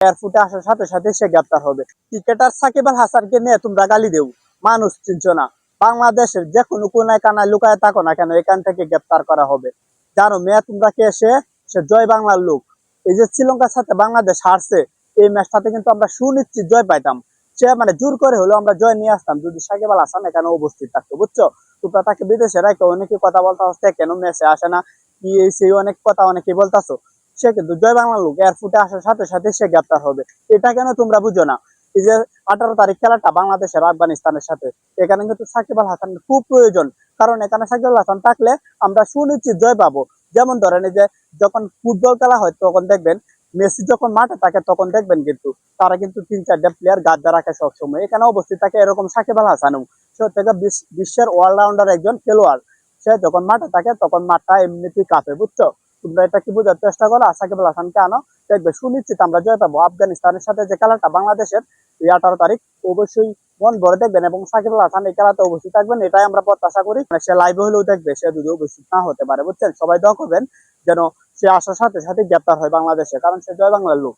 এয়ারপোর্টে আসার সাথে সাথে সে গ্রেপ্তার হবে। ক্রিকেটার সাকিব আল হাসানকে নিয়ে তোমরা গালি দেও। মানুষ চিনছো না। বাংলাদেশের যে কোনো কোনায় কানায় লুকায় থাকো না কেন এখান থেকে গ্রেপ্তার করা হবে। জানো মেয়ে, তোমরা কে? সে সে জয় বাংলার লোক। এই যে শ্রীলঙ্কার সাথে বাংলাদেশ হারছে, এই ম্যাচটাতে কিন্তু আমরা সুনিশ্চিত জয় পাইতাম। সে মানে জোর করে হলেও আমরা জয় নিয়ে আসতাম। যদি সাকিব আল হাসান এখানে উপস্থিত থাকতো, বুঝছ? তোমরা তাকে বিদেশে রাখো, অনেকে কথা বলতে হচ্ছে কেন ম্যাচে আসে না? কি এই সেই অনেক কথা অনেকে বলতাছো। সে কিন্তু জয় বাংলার লোক, এয়ারপোর্টে আসার সাথে সাথে সে গ্রেপ্তার হবে। এটা কেন তোমরা বুঝো না? এই যে আঠারো তারিখ খেলাটা বাংলাদেশের আফগানিস্তানের সাথে, এখানে কিন্তু সাকিব আল হাসানের খুব প্রয়োজন। কারণ এখানে সাকিব আল হাসান থাকলে আমরা সুনিশ্চিত জয় পাবো। যেমন ধরেন যে যখন ফুটবল খেলা হয়, তখন দেখবেন মেসি যখন মাঠে থাকে, তখন দেখবেন কিন্তু তারা কিন্তু তিন চারটা প্লেয়ার গাদ্দা রাখে সবসময়। এখানে অবস্থিত থাকে এরকম সাকিব আল হাসানও। সে থেকে বিশ্ব- বিশ্বের অলরাউন্ডার একজন খেলোয়াড়। সে যখন মাঠে থাকে, তখন মাঠটা এমনিতেই কাঁপে, বুঝছ? তোমরা এটা কি বোঝার চেষ্টা করো? আশা কেবল আল হাসানকে আনো। দেখবে সুনিশ্চিত আমরা জয় পাবো। আফগানিস্তানের সাথে যে খেলাটা বাংলাদেশের এই আঠারো তারিখ অবশ্যই মন ভরে দেখবেন এবং সাকিবুল হাসান এই খেলাতে অবশ্যই থাকবেন, এটাই আমরা প্রত্যাশা করি। মানে সে লাইভে হলেও দেখবে, সে যদি অবশ্যই না হতে পারে, বুঝছেন? সবাই দোয়া করবেন যেন সে আসার সাথে সাথে গ্রেপ্তার হয় বাংলাদেশে, কারণ সে জয় বাংলার লোক।